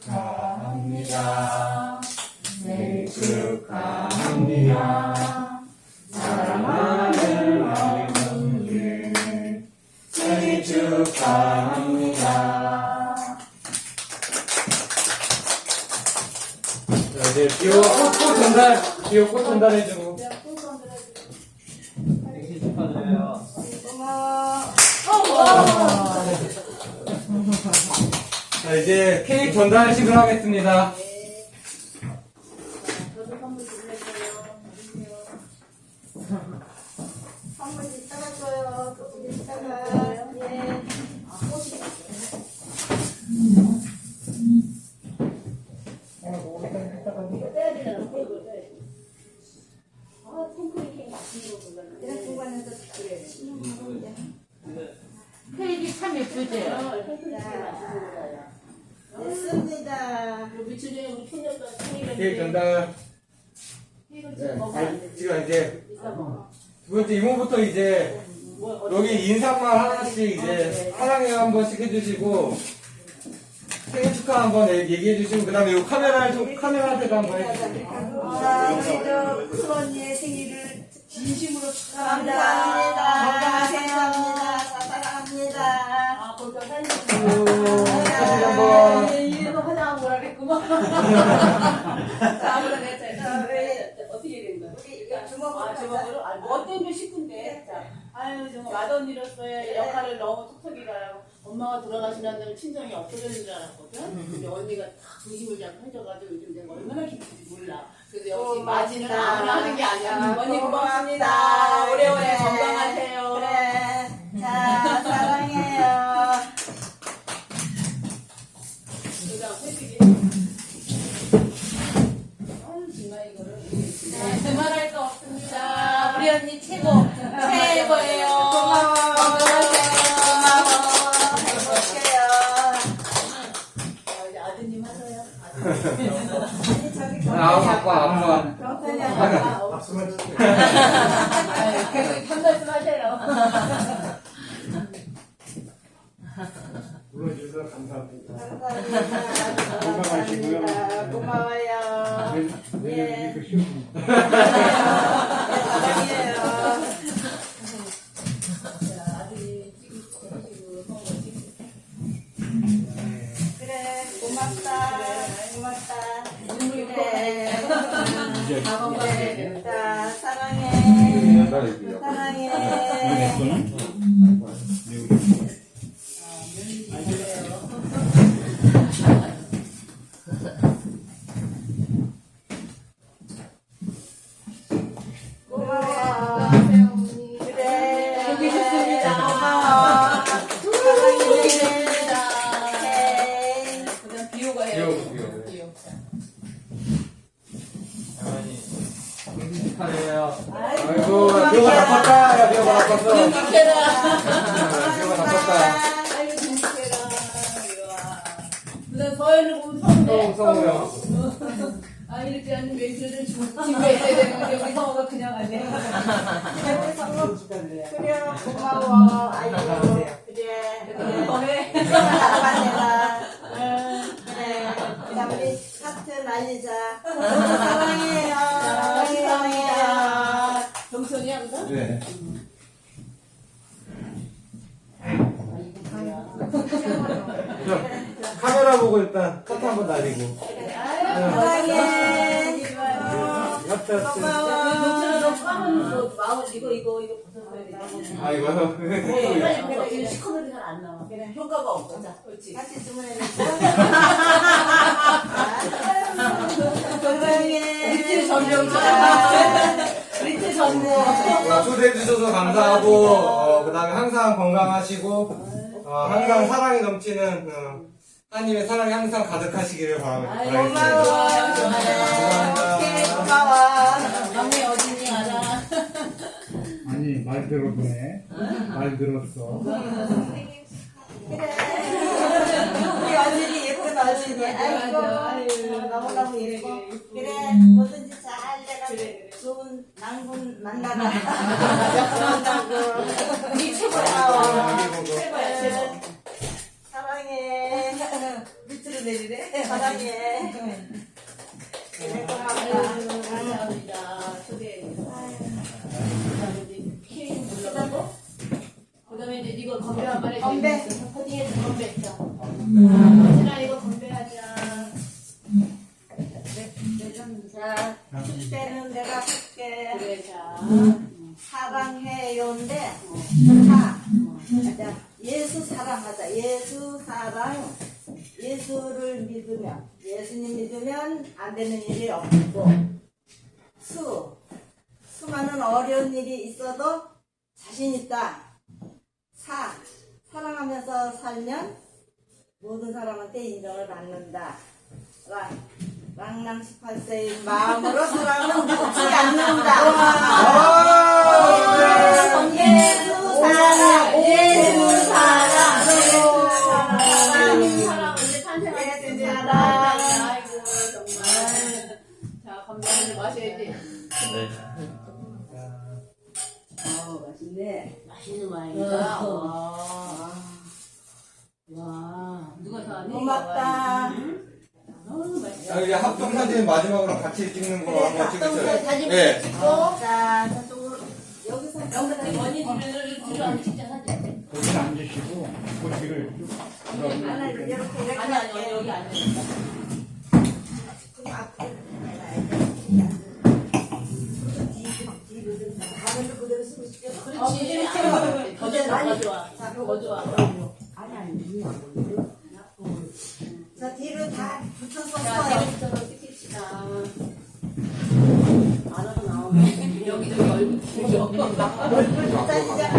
축하합니다. 생일 축하합니다. 사랑하는 어머니 생일 축하합니다. 자, 이제 비오 꽃 전달, 비오 꽃 전달해주고. 생일 축하드려요. 이제 케이크 전달식을 하겠습니다. 저도 선물 드릴게요. 선물 이따가 줘요. 조금 이따가. 예. 아, 꽃이 떼야 되잖아. 테이블 떼야지. 아, 탱크리 케이크 거 그래. 참 케이크 맛있는 거 골라요. 됐습니다. 그 며칠 전에 우리 촌녀가 생일인데 케이크 전달. 케이크를 네, 되지. 지금 이제. 두 번째 이모부터 이제 뭐, 여기 인사말 하나씩 이제 사랑해요 한 번씩 해주시고 생일 축하 한 번 얘기해 주시고 그다음에 이 카메라 좀 카메라한테도 한번 해주세요. 자, 우리 저 수언니의 생일을 진심으로 축하합니다. 감사합니다. 사랑합니다. 아, 거기다 사진 사진 한번. 거라겠구만. 자, 아무나 내가 자, 우리 어떻게 된 거야? 우리 주먹으로 아, 주먹으로? 아, 뭐 어떤 게 싶은데? 자, 아유, 정말 맏언니로서의 역할을 너무 톡톡히 가라고. 엄마가 돌아가시는 친정이 없어졌는 줄 알았거든? 근데 언니가 딱 중심을 잡고 해줘가지고 요즘 내가 얼마나 기쁜지 몰라. 그래서 역시 맞이는 아무나 하는 게 아니야. 언니 고맙습니다. 오래오래 건강하세요. 그래. 자, 사랑해 아드님. 아니, 저기 아 아빠 아빠. 경선이 아빠. 박수만 주세요. 아유, 계속 한 말씀 하세요. 불러주셔서 감사합니다. 감사합니다. 다. 자, 사랑해. 사랑해. 고마워. 그래. 여기 좋습니다. 고마워. 사랑해. 그다음 비호가 해요. 비호, 비호. 비호. 어머니 생일 축하해요. 아이고, 아이고 비호가 아 이렇게 하는 멘트를 준비해야 되는데 우리 성우가 그냥 하네. 그래, 고마워. 아이고, 보고 일단 카트 한번 날리고. 사랑해. 너 까만 거 마을 이거 이거 이거 벗어줘야 돼. 아 이거요? 네, 빨리 벗어. 지금 시커먼지가 안 나와. 효과가 없어. 자, 그렇지. 같이 주문해놨어. 건강해. 리트 전병자. 리트 전무. 어, 초대해 주셔서 감사하고 어, 그다음에 항상 건강하시고 어, 항상 사랑이 넘치는 어, 하나님의 사랑이 항상 가득하시기를 바랍니다. 아이고, 고마워. 감사합니다. 오케이, 고마워. 막내 어딘지 알아. 아니 말 들었네 말 들었어 그래. 우리 어진이 예쁜 어진이. 아이고, 너무너무 예뻐. 그래, 뭐든지 잘 내가 좋은 낭군 만나라. 그런다고. 밑으로 내리래. 사랑해. 그래, 고맙다. 감사합니다. 초대해. 그다음에 이제 케이크 올라가고. 그 다음에 이제 이거 건배 한번 해. 건배. 코딩해서 건배. 자, 아, 이거 건배하자. 자, 축제는 내가 할게. 그래, 자. 사랑해요인데, 자, 자, 예수 사랑하자. 예수 사랑. 예수를 믿으면, 예수님 믿으면 안 되는 일이 없고, 수, 수많은 어려운 일이 있어도 자신 있다. 사, 사랑하면서 살면 모든 사람한테 인정을 받는다. 랑, 랑랑 18세의 마음으로 사랑은 묻지 않는다. 자 건배하는 마셔야지. 어, 맛있네. 맛있는 와인이다. 와. 와. 누가 사니? 고맙다. 너무 맛있어. 자, 이제 합동 사진 마지막으로 같이 찍는 거 한번 찍으세요. 사진 네. 찍고. 자, 저쪽으로, 여기서 여기서 원희 집에서 뒤로 안 찍자 사진. 거기 앉으시고 고기를 쭉 하나 이렇게 이렇게 아니 아니 할게. 여기 안 해. 좀 앞에 뒤로 좀 가면서 그대로 쓰고 싶게. 그렇지. 아, 더 좋아 더 좋아. 더 좋아. 아니 아니 자 뒤로 다 붙여서 자 써요. 내일부터 찍힙시다. 알아서 나오면 여기도 얼굴. 자 이제 알아서 들린다.